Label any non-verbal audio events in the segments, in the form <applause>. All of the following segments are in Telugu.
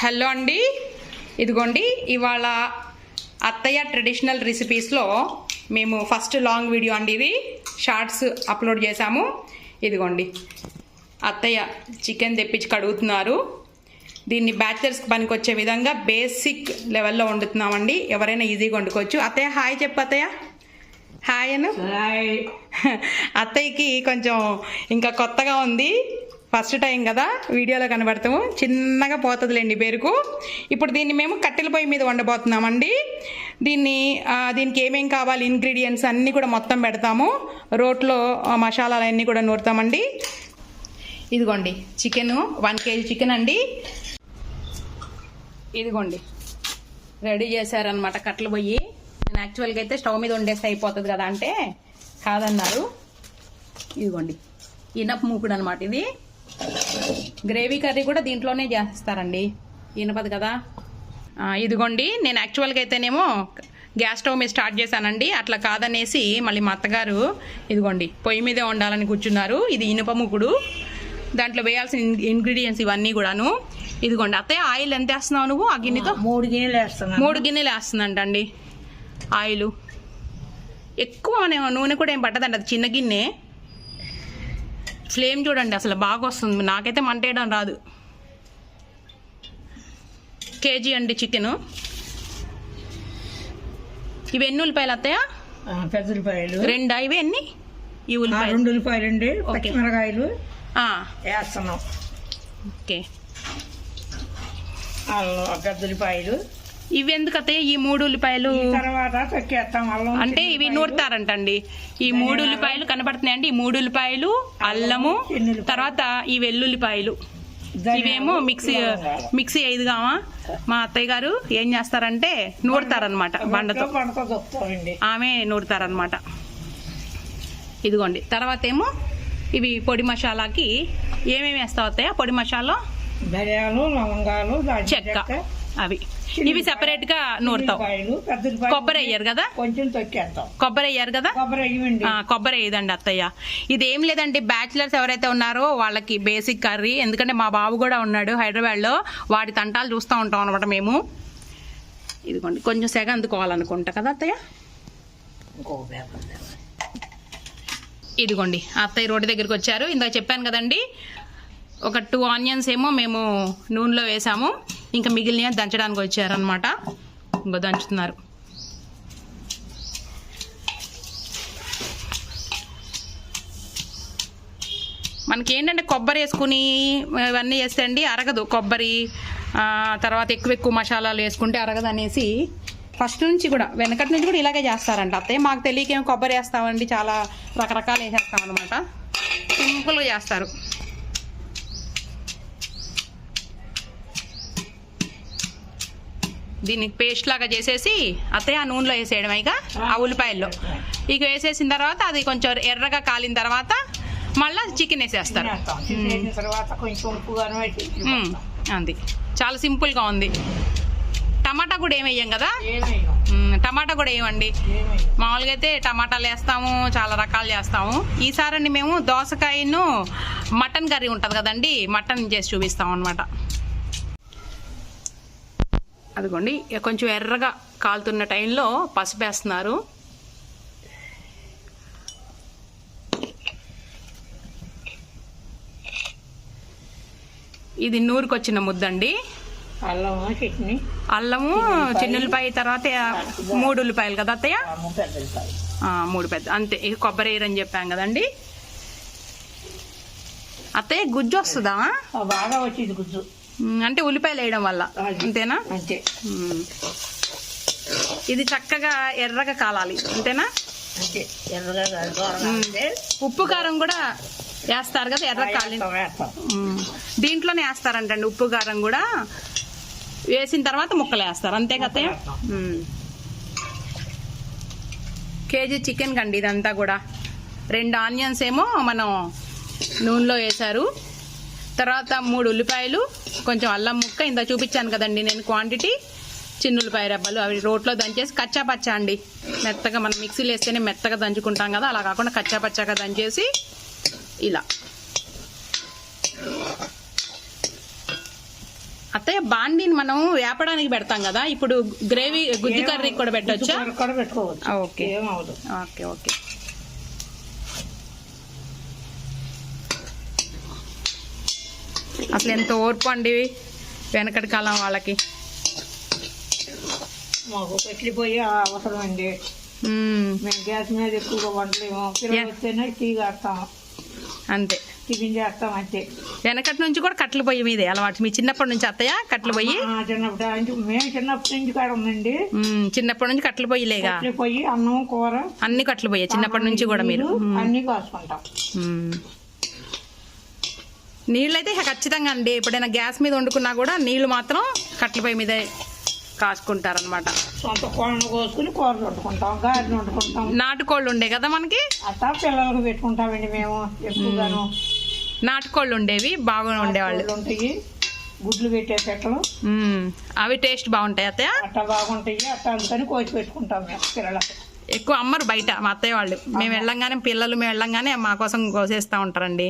హలో అండి. ఇదిగోండి ఇవాళ అత్తయ్య ట్రెడిషనల్ రెసిపీస్లో మేము ఫస్ట్ లాంగ్ వీడియో అండి ఇది షార్ట్స్ అప్లోడ్ చేశాము. ఇదిగోండి అత్తయ్య చికెన్ తెప్పించి కడుగుతున్నారు. దీన్ని బ్యాచిలర్స్కి పనికొచ్చే విధంగా బేసిక్ లెవెల్లో వండుతున్నామండి. ఎవరైనా ఈజీగా వండుకోవచ్చు. అత్తయ్య హాయ్ చెప్పు అత్తయ్య. హాయ్ అను. హాయ్. <laughs> అత్తయ్యకి కొంచెం ఇంకా కొత్తగా ఉంది. ఫస్ట్ టైం కదా వీడియోలో కనబడతాము. చిన్నగా పోతుందిలేండి పేరుకు. ఇప్పుడు దీన్ని మేము కట్టెల పొయ్యి మీద వండబోతున్నామండి. దీన్ని దీనికి ఏమేం కావాలి ఇంగ్రీడియంట్స్ అన్నీ కూడా మొత్తం పెడతాము. రోట్లో మసాలాలు అన్నీ కూడా నూరుతామండి. ఇదిగోండి చికెను వన్ కేజీ చికెన్ అండి. ఇదిగోండి రెడీ చేశారనమాట కట్టెల పొయ్యి. నేను యాక్చువల్గా అయితే స్టవ్ మీద వండేస్తే అయిపోతుంది కదా అంటే కాదన్నారు. ఇదిగోండి ఇనప్ మూకుడు అనమాట ఇది. గ్రేవీ కర్రీ కూడా దీంట్లోనే చేస్తారండి. ఇనపది కదా? ఇదిగోండి నేను యాక్చువల్గా అయితేనేమో గ్యాస్ స్టవ్ మీద స్టార్ట్ చేశానండి. అట్లా కాదనేసి మళ్ళీ మా అత్తగారు ఇదిగోండి పొయ్యి మీదే వండాలని కూర్చున్నారు. ఇది ఇనుప ముకుడు దాంట్లో వేయాల్సిన ఇంగ్రీడియంట్స్ ఇవన్నీ కూడాను. ఇదిగోండి అత్తయ్య ఆయిల్ ఎంత వేస్తున్నావు నువ్వు ఆ గిన్నెతో? మూడు గిన్నెలు వేస్తున్నాను. మూడు గిన్నెలు వేస్తుందంటండి ఆయిల్. ఎక్కువ నూనె కూడా ఏం పట్టదండి అది చిన్న గిన్నె. ఫ్లేమ్ చూడండి అసలు బాగా వస్తుంది నాకైతే మంట వేయడం రాదు. కేజీ అండి చికెన్. ఇవి ఎన్ని ఉల్లిపాయలు ఆ, పెద్ద ఉల్లిపాయలు. రెండా? ఇవి ఎన్ని? ఈ ఉల్లిపాయలు. రెండు ఉల్లిపాయలు అండి. పచ్చిమిరకాయలు. వేస్తున్నాం. ఓకే. అల్లం ఇవి ఎందుకు అత్తయ్య ఈ మూడు ఉల్లిపాయలు అంటే ఇవి నూరుతారంటండి. ఈ మూడు ఉల్లిపాయలు కనబడుతున్నాయండి. ఈ మూడు ఉల్లిపాయలు అల్లము తర్వాత ఈ వెల్లుల్లిపాయలు. ఇవేమో మిక్సీ మిక్సీ ఐదుగామా మా అత్తయ్య గారు ఏం చేస్తారంటే నూరుతారనమాట బండతో ఆమె నూరుతారనమాట ఇదిగోండి. తర్వాత ఏమో ఇవి పొడి మసాలాకి ఏమేమి వేస్తావు అత్తయ్య? పొడి మసాలా? ధనియాలు లవంగాలు చెక్క. అవి. ఇవి సెపరేట్గా నూరుతావు. కొబ్బరి వేయరు కదా? కొంచెం తొక్కేస్తాం. కొబ్బరి వేయరు కదా? కొబ్బరి వేయదండి అత్తయ్య. ఇదేం లేదండి బ్యాచిలర్స్ ఎవరైతే ఉన్నారో వాళ్ళకి బేసిక్ కర్రీ ఎందుకంటే మా బాబు కూడా ఉన్నాడు హైదరాబాద్లో. వాడి తంటాలు చూస్తూ ఉంటాం అనమాట మేము. ఇదిగోండి కొంచెం సెగ అందుకోవాలనుకుంటా కదా అత్తయ్య. ఇదిగోండి అత్తయ్య రోడ్డు దగ్గరికి వచ్చారు. ఇందాక చెప్పాను కదండి ఒక టూ ఆనియన్స్ ఏమో మేము నూనెలో వేసాము. ఇంకా మిగిలిన దంచడానికి వచ్చారనమాట ఇంకో దంచుతున్నారు. మనకి ఏంటంటే కొబ్బరి వేసుకుని ఇవన్నీ వేస్తే అండి అరగదు. కొబ్బరి తర్వాత ఎక్కువ ఎక్కువ మసాలాలు వేసుకుంటే అరగదు అనేసి ఫస్ట్ నుంచి కూడా వెనకటి నుంచి కూడా ఇలాగే చేస్తారంట. అత్తయ్య మాకు తెలియకేం కొబ్బరి వేస్తామండి చాలా రకరకాలు వేసేస్తాం అనమాట సింపుల్గా చేస్తారు. దీన్ని పేస్ట్ లాగా చేసేసి అత్తయ్య ఆ నూనెలో వేసేయడం ఇక ఆ ఉల్లిపాయల్లో. ఇక వేసేసిన తర్వాత అది కొంచెం ఎర్రగా కాలిన తర్వాత మళ్ళీ చికెన్ వేసేస్తారు. అంది. చాలా సింపుల్గా ఉంది. టమాటా కూడా కదా? ఏమేయం మ్మ్. టమాటా కూడా వేయమండి ఏమేయం మామూలుగా అయితే టమాటాలు వేస్తాము చాలా రకాలు చేస్తాము. ఈసారి మేము దోసకాయను మటన్ కర్రీ ఉంటుంది కదండి మటన్ చేసి చూపిస్తాం అనమాట అదిగోండి ఇక కొంచెం ఎర్రగా కాలుతున్న టైంలో పసుపు వేస్తున్నారు. ఇది నూరుకొచ్చిన ముద్దండి. చట్నీ? అల్లము చిన్నులపాయ తర్వాత మూడు ఉల్లిపాయలు కదా అత్తయ్య? మూడు పెద్ద అంతే ఇక కొబ్బరి వేయరని చెప్పాం కదండి. అత్తయ్య గుజ్జు వస్తుందా? బాగా వచ్చింది గుజ్జు. అంటే ఉల్లిపాయలు వేయడం వల్ల. అంతేనా? అంతే. ఇది చక్కగా ఎర్రగా కాలాలి. అంతేనా? ఉప్పు కారం కూడా వేస్తారు కదా ఎర్ర కాలి. దీంట్లోనే వేస్తారంటండి ఉప్పు కారం కూడా. వేసిన తర్వాత ముక్కలు వేస్తారు. అంతే కదా. కేజీ చికెన్ కండి ఇదంతా కూడా. రెండు ఆనియన్స్ ఏమో మనం నూనెలో వేశారు. తర్వాత మూడు ఉల్లిపాయలు కొంచెం అల్లం ముక్క ఇంత చూపించాను కదండి నేను క్వాంటిటీ చిన్న ఉల్లిపాయ రెబ్బలు అవి రోట్లో దంచేసి కచ్చా పచ్చా అండి. మెత్తగా మనం మిక్సీలో వేస్తేనే మెత్తగా దంచుకుంటాం కదా అలా కాకుండా కచ్చా పచ్చాగా దంచేసి ఇలా. అత్తయ్య బాండీని మనం వేపడానికి పెడతాం కదా ఇప్పుడు గ్రేవీ గుజ్జు కర్రీ కూడా పెట్టొచ్చా ఓకే. Okay okay. అసలు ఎంత ఓర్పు అండి వెనకటి కాలం వాళ్ళకి. మాకు పెట్టి పోయి అవసరం అండి. మ్మ్. గ్యాస్ మీద ఎక్కువగా వండలేము. పిల్లలు టీ కాస్తాం అంతే. టిఫిన్ చేస్తాం అంతే. వెనకటి నుంచి కూడా కట్టెల పొయ్యి మీదే అలవాటు. మీ చిన్నప్పటి నుంచి అత్తయ్య కట్టెల పొయ్యి ఆ, చిన్నప్పుడు మేము చిన్నప్పటి నుంచి కాడ ఉందండి. చిన్నప్పటి నుంచి కట్టెల పొయ్యిలేగా పెట్టి పోయి అన్నం కూర అన్ని కట్టెల పొయ్యి చిన్నప్పటి నుంచి కూడా మీరు? అన్ని కాసుకుంటాం. నీళ్ళైతే ఖచ్చితంగా అండి. ఎప్పుడైనా గ్యాస్ మీద వండుకున్నా కూడా నీళ్ళు మాత్రం కట్టెల పొయ్యి మీదే కాసుకుంటారనమాట సొంత కోళ్ళను కోసుకుని కూరలు వండుకుంటాం వండుకుంటాం. నాటుకోళ్ళు ఉండే కదా మనకి? పిల్లలకు పెట్టుకుంటామండి మేము ఎక్కువగాను. నాటుకోళ్ళు ఉండేవి బాగా ఉండేవాళ్ళు. ఉంటాయి గుడ్లు పెట్టే పెట్టలు. అవి టేస్ట్ బాగుంటాయి అత్తయ్య? అట్టా బాగుంటాయి అట్టా అందుకని కోసి పెట్టుకుంటాం మేము పిల్లలకు. ఎక్కువ అమ్మరు బయట మా అత్తయ్య వాళ్ళు. మేము వెళ్ళంగానే పిల్లలు మేము వెళ్ళంగానే మా కోసం కోసేస్తూ ఉంటారండి.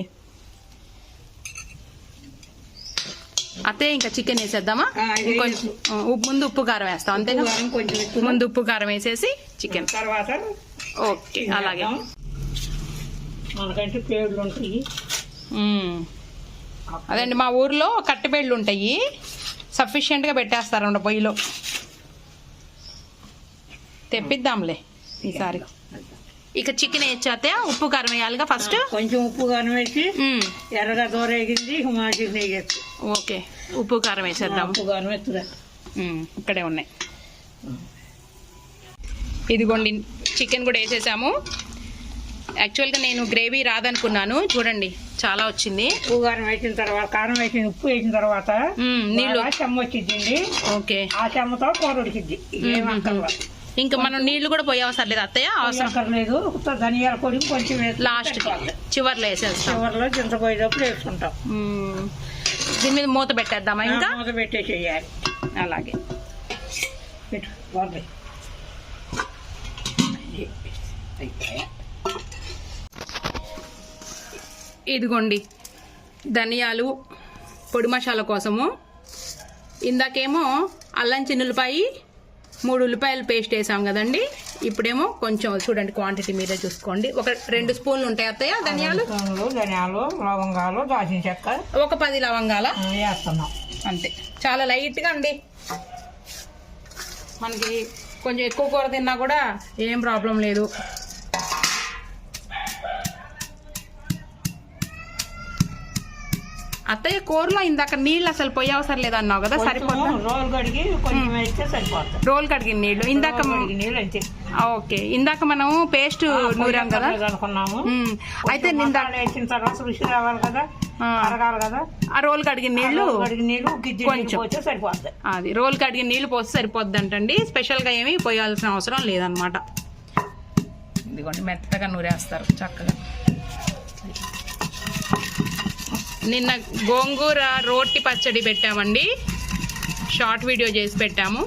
అత్తయ్య ఇంకా చికెన్ వేసేద్దామా? ఇంకొంచెం ఉప్పు- ముందు ఉప్పు కారం వేస్తాం అంతేనా? ముందు ఉప్పు కారం వేసేసి చికెన్. తర్వాత ఓకే అలాగే. మనకంటే పేర్లు ఉంటాయి. అదండి మా ఊర్లో కట్టెబేళ్ళు ఉంటాయి. సఫిషియెంట్గా పెట్టేస్తారండి పొయ్యిలో. తెప్పిద్దాంలే ఈసారి. ఇక చికెన్ వేయచ్చా ఉప్పు కారం వేయాలిగా ఫస్ట్? కొంచెం ఉప్పు కారం వేసి. ఎర్రగా దూర ఎగింది ఓకే. ఉప్పు కారం వేసేద్దాం. ఉప్పు కారం మ్మ్. ఇక్కడే ఉన్నాయి. ఇదిగోండి చికెన్ కూడా వేసేసాము. యాక్చువల్గా నేను గ్రేవీ రాదనుకున్నాను. చూడండి చాలా వచ్చింది. ఉప్పు కారం వేసిన తర్వాత కారం వేసిన ఉప్పు వేసిన తర్వాత నీళ్ళు. చెమ్మ వచ్చిందండి ఓకే. ఆ చెమ్మతో కూర ఉడికిద్ది. ఇంకా మనం నీళ్ళు కూడా పోయే అవసరం లేదు అత్తయ్య? అవసరం. ఉత్త ధనియాల పొడి కొంచెం లాస్ట్. చివర్లో వేసేస్తాం. చివర్లో చింతపోయేటప్పుడు వేసుకుంటాం. దీని మీద మూత పెట్టేద్దామా ఇంకా? మూత పెట్టే చేయాలి అలాగే పెట్టు ఇదిగోండి. ధనియాలు పొడి మసాలా కోసము. ఇందాకేమో అల్లం చిన్నులపాయి మూడు ఉల్లిపాయలు పేస్ట్ వేసాం కదండి. ఇప్పుడేమో కొంచెం చూడండి క్వాంటిటీ మీరే చూసుకోండి. ఒక రెండు స్పూన్లు ఉంటాయి అత్తయ్య ధనియాలు? ధనియాలు లవంగాలు దాచిన చెక్క. ఒక పది లవంగాల? వేస్తున్నాం. అంతే. చాలా లైట్గా అండి. మనకి కొంచెం ఎక్కువ కూర తిన్నా కూడా ఏం ప్రాబ్లం లేదు. అత్తయ్య కూరలో ఇందాక నీళ్ళు అసలు పొయ్యి అవసరం లేదన్నావు కదా సరిపోతా కొంచెం రోలు కడిగి కొంచెం వేస్తే సరిపోతుంది రోల్ కడిగిన నీళ్ళు. ఇందాక నీళ్ళు అంతే. ఓకే. ఇందాక మనం పేస్ట్ నూరాం కదా? అనుకున్నాము. అయితే కొంచెం నిందా మసాలా వేసిన తర్వాత రుచి రావాలి కదా ఆ. అరగాలి కదా. ఆ రోల్ కడిగిన కొంచెం. పోతే సరిపోతుంది అది రోల్ కడిగిన నీళ్ళు పోస్తే సరిపోద్ది అంటండి స్పెషల్గా ఏమీ పోయాల్సిన అవసరం లేదనమాట ఇదిగోండి మెత్తగా నూరేస్తారు చక్కగా. నిన్న గోంగూర రోటి పచ్చడి పెట్టామండి. షార్ట్ వీడియో చేసి పెట్టాము.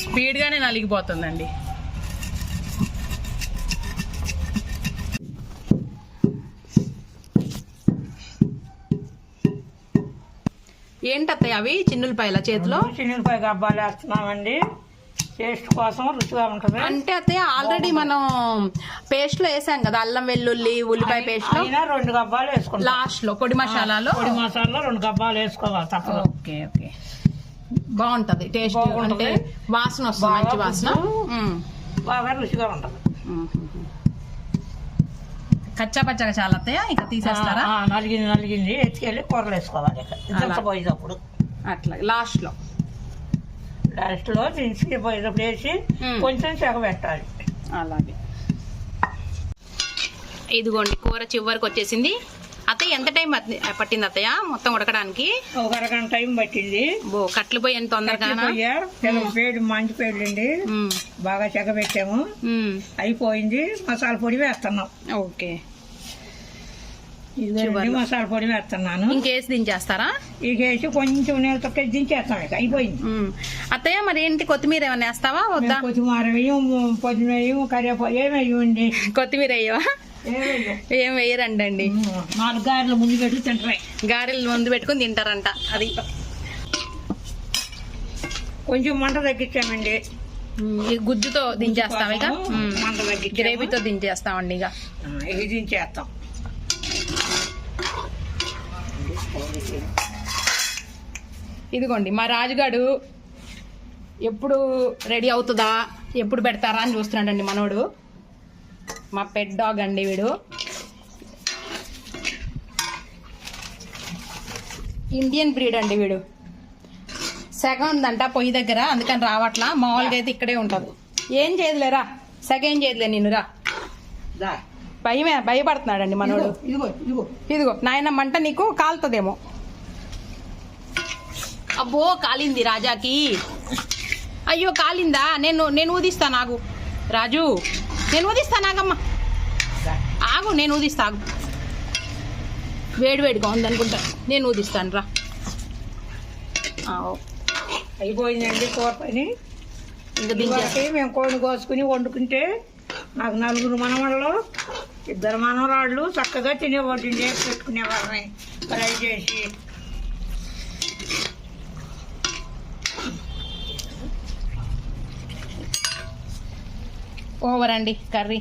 స్పీడ్గానే నలిగిపోతుందండి. ఏంటత్తయ్య అవి? చిన్నులపాయల చేతిలో? చిన్నపాయ గబ్బాలు వేస్తున్నామండి. టేస్ట్ కోసం రుచిగా ఉంటుంది. అంటే అత్తయ్య ఆల్రెడీ మనం పేస్ట్లో వేసాం కదా అల్లం వెల్లుల్లి ఉల్లిపాయ పేస్ట్లో అయినా రెండు గబ్బాలు వేసుకుంటాం. లాస్ట్లో పొడి మసాలాలో? పొడి మసాలా రెండు గబ్బాలు వేసుకోవాలి తప్పదు. Okay okay. బాగుంటది టేస్ట్. అంటే వాసన వస్తుంది మంచి వాసన. బాగా రుచిగా ఉంటుంది. కచ్చా పచ్చగా చాలా అత్తయ్య ఇక తీసేస్తారా? నలిగింది నలిగింది ఎత్తుకెళ్ళి కూరలు వేసుకోవాలి అలా. పోయేటప్పుడు. అట్లా లాస్ట్ లో లాస్ట్లో దించి పోయేటప్పుడు వేసి. కొంచెం చెగ పెట్టాలి. అలాగే. ఇదిగోండి కూర చివరికి వచ్చేసింది. అత్తయ్య ఎంత టైం పట్టి- పట్టింది అత్తయ్య? మొత్తం ఉడకడానికి? ఒక అరగంట టైం పట్టింది. బో కట్లు పోయి ఎంత తెల్ల పేడు మంచి పేడుండి. బాగా చెగ పెట్టాము. అయిపోయింది. మసాలా పొడి వేస్తున్నాం. ఓకే. మసాలా పొడి వేస్తున్నాను. ఇంకేసి దించేస్తారా? ఇక వేసి కొంచెం నీళ్ళు తొక్క దించేస్తాం ఇక అయిపోయింది. అత్తయ్య మరి ఏంటి కొత్తిమీర ఏమైనా వేస్తావా వద్దా? కొత్తిమీర వేయం పొద్దున వేయం కరివేపాకు ఏమి వేయండి కొత్తిమీర వేయవా? ఏం వేయరండి అండి నాలుగు గారెలు ముందు పెట్టి తింటాయి గారెలు ముందు పెట్టుకుని తింటారంట అది. కొంచెం మంట తగ్గించామండి. గుజ్జుతో దించేస్తాం ఇక. గ్రేవీతో దించేస్తామండి ఇక. ఇది దించేస్తాం. ఇదిగోండి మా రాజుగాడు ఎప్పుడు రెడీ అవుతుందా ఎప్పుడు పెడతారా అని చూస్తున్నాడండి మనోడు. మా పెట్ డాగ్ అండి వీడు. ఇండియన్ బ్రీడ్ అండి వీడు. సెగ ఉందంట పొయ్యి దగ్గర అందుకని రావట్లా. మామూలుగా అయితే ఇక్కడే ఉంటుంది. ఏం చేయదులేరా సెగ ఏం చేయదులే నిన్నురా దా. భయమే భయపడుతున్నాడండి మనోడు. ఇదిగో ఇదిగో. ఇదిగో నాయన మంట నీకు కాలుతుందేమో. అబ్బో కాలింది రాజాకి. అయ్యో కాలిందా? నేను నేను ఊదిస్తా నాగు. రాజు నేను ఊదిస్తా నాగమ్మ. ఆగు నేను ఊదిస్తా ఆగు. వేడి వేడిగా ఉందనుకుంటా. నేను ఊదిస్తాను రా. అయిపోయిందండి కూర పని. ఇంకా దించేస్తా ఇదివరకే మేము కోడిని కోసుకుని వండుకుంటే నాకు నలుగురు మనవళ్ళు ఇద్దరు మనవరాళ్ళు చక్కగా తినే వంటలు చేసి పెట్టుకునేవాళ్ళని. ఫ్రై చేసి ఓవర్ అండి కర్రీ